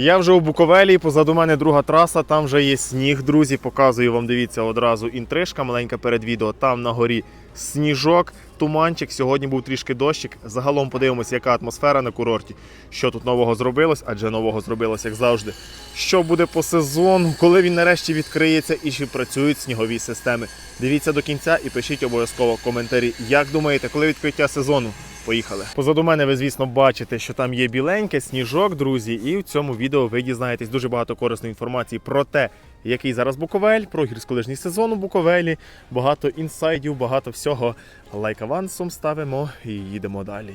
Я вже у Буковелі, позаду мене друга траса, там вже є сніг, друзі. Показую вам, дивіться, одразу інтрижка маленька перед відео. Там на горі сніжок, туманчик. Сьогодні був трішки дощик. Загалом подивимося, яка атмосфера на курорті. Що тут нового зробилось, адже нового зробилось, як завжди. Що буде по сезону, коли він нарешті відкриється і чи працюють снігові системи. Дивіться до кінця і пишіть обов'язково коментарі. Як думаєте, коли відкриття сезону? Поїхали. Позаду мене ви, звісно, бачите, що там є біленьке, сніжок, друзі. І в цьому відео ви дізнаєтесь дуже багато корисної інформації про те, який зараз Буковель, про гірськолижний сезон у Буковелі, багато інсайдів, багато всього. Лайк авансом ставимо і їдемо далі.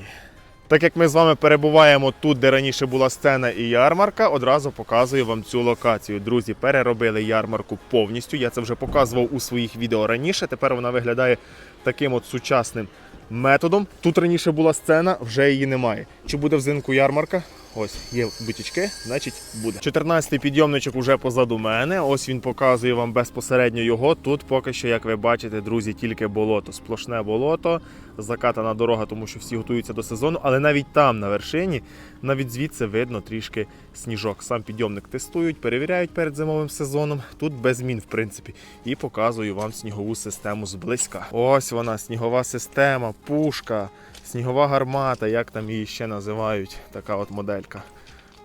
Так як ми з вами перебуваємо тут, де раніше була сцена і ярмарка, одразу показую вам цю локацію. Друзі, переробили ярмарку повністю. Я це вже показував у своїх відео раніше. Тепер вона виглядає таким от сучасним методом. Тут раніше була сцена, вже її немає. Чи буде взимку ярмарка? Ось є бутічки, значить буде. 14-й підйомничок уже позаду мене. Ось він показує вам безпосередньо його. Тут поки що, як ви бачите, друзі, тільки болото. Сплошне болото, закатана дорога, тому що всі готуються до сезону. Але навіть там, на вершині, навіть звідси видно трішки сніжок. Сам підйомник тестують, перевіряють перед зимовим сезоном. Тут без змін, в принципі. І показую вам снігову систему зблизька. Ось вона, снігова система, пушка. Снігова гармата, як там її ще називають, така от моделька.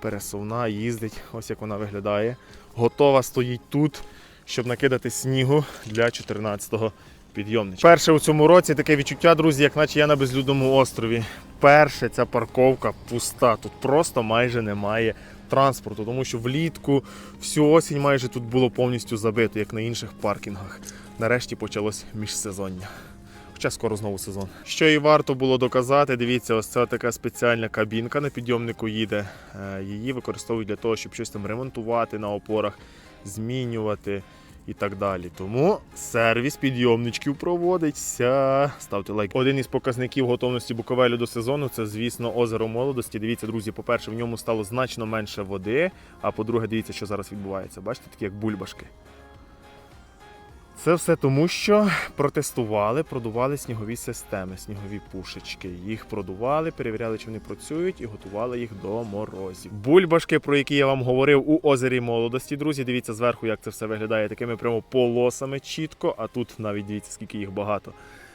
Пересувна, їздить, ось як вона виглядає. Готова стоїть тут, щоб накидати снігу для 14-го підйомничка. Перше у цьому році таке відчуття, друзі, як наче я на безлюдному острові. Перше ця парковка пуста. Тут просто майже немає транспорту, тому що влітку всю осінь майже тут було повністю забито, як на інших паркінгах. Нарешті почалось міжсезоння. Хоча скоро знову сезон. Що і варто було доказати, дивіться, ось це така спеціальна кабінка на підйомнику їде. Е, Її використовують для того, щоб щось там ремонтувати на опорах, змінювати і так далі. Тому сервіс підйомничків проводиться. Ставте лайк. Один із показників готовності Буковелю до сезону це, звісно, озеро молодості. Дивіться, друзі, по-перше, в ньому стало значно менше води. А по-друге, дивіться, що зараз відбувається. Бачите, такі як бульбашки. Це все тому, що протестували, продували снігові системи, снігові пушечки. Їх продували, перевіряли, чи вони працюють, і готували їх до морозів. Бульбашки, про які я вам говорив у озері молодості, друзі. Дивіться зверху, як це все виглядає такими прямо полосами чітко. А тут навіть дивіться, скільки їх багато.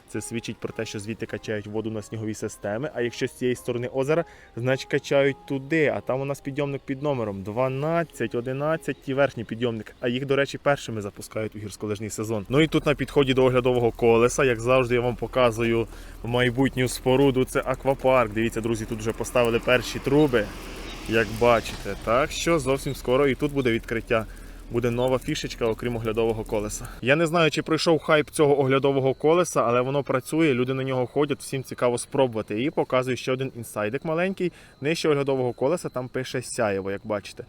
Це свідчить про те, що звідти качають воду на снігові системи. А якщо з цієї сторони озера, значить качають туди. А там у нас підйомник під номером 12, 11, ті верхній підйомник. А їх, до речі, першими запускають у гірськолижний сезон. Ну і тут на підході до оглядового колеса, як завжди, я вам показую майбутню споруду. Це аквапарк. Дивіться, друзі, тут вже поставили перші труби. Як бачите, так що зовсім скоро і тут буде відкриття. Буде нова фішечка, окрім оглядового колеса. Я не знаю, чи пройшов хайп цього оглядового колеса, але воно працює, люди на нього ходять, всім цікаво спробувати. І показую ще один інсайдик маленький. Нижче оглядового колеса там пише сяєво, як бачите.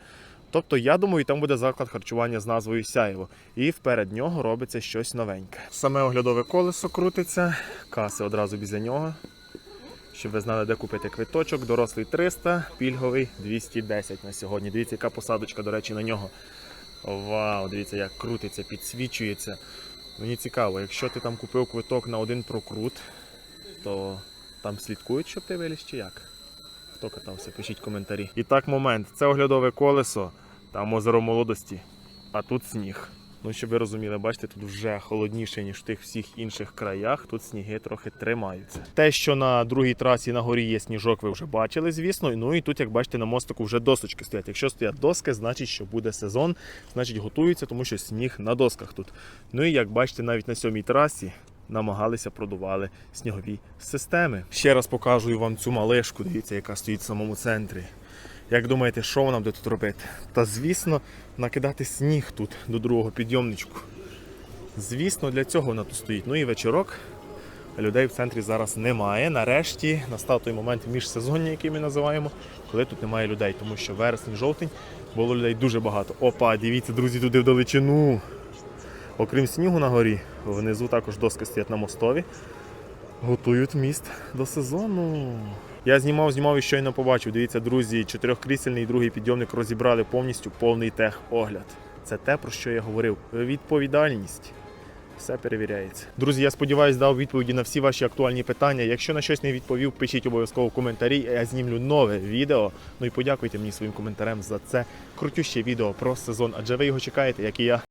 Тобто, я думаю, там буде заклад харчування з назвою Сяєво. І вперед нього робиться щось новеньке. Саме оглядове колесо крутиться, каси одразу біля нього. Щоб ви знали, де купити квиточок. Дорослий 300, пільговий 210 на сьогодні. Дивіться, яка посадочка, до речі, на нього. Вау, дивіться, як крутиться, підсвічується. Мені цікаво, якщо ти там купив квиток на один прокрут, то там слідкують, щоб ти виліз чи як? Хто катався, пишіть коментарі. І так, момент. Це оглядове колесо, там озеро молодості, а тут сніг. Ну, щоб ви розуміли, бачите, тут вже холодніше, ніж в тих всіх інших краях. Тут сніги трохи тримаються. Те, що на другій трасі на горі є сніжок, ви вже бачили, звісно. Ну і тут, як бачите, на мостику вже досочки стоять. Якщо стоять доски, значить, що буде сезон, значить готуються, тому що сніг на досках тут. Ну і як бачите, навіть на сьомій трасі. Намагалися продували снігові системи. Ще раз покажу вам цю малишку, дивіться, яка стоїть в самому центрі. Як думаєте, що вона буде тут робити? Та звісно, накидати сніг тут до другого підйомничку. Звісно, для цього вона тут стоїть. Ну і вечірок. Людей в центрі зараз немає. Нарешті настав той момент міжсезоння, який ми називаємо, коли тут немає людей, тому що вересень, жовтень було людей дуже багато. Опа, дивіться, друзі, туди вдалечину. Окрім снігу на горі, внизу також доски стоять на мостові. Готують міст до сезону. Я знімав, знімав і щойно побачив. Дивіться, друзі, чотирьохкрісельний другий підйомник розібрали повністю повний техогляд. Це те, про що я говорив. Відповідальність. Все перевіряється. Друзі, я сподіваюся, дав відповіді на всі ваші актуальні питання. Якщо на щось не відповів, пишіть обов'язково коментарі. Я знімлю нове відео. Ну і подякуйте мені своїм коментарем за це крутюще відео про сезон, адже ви його чекаєте, як і я.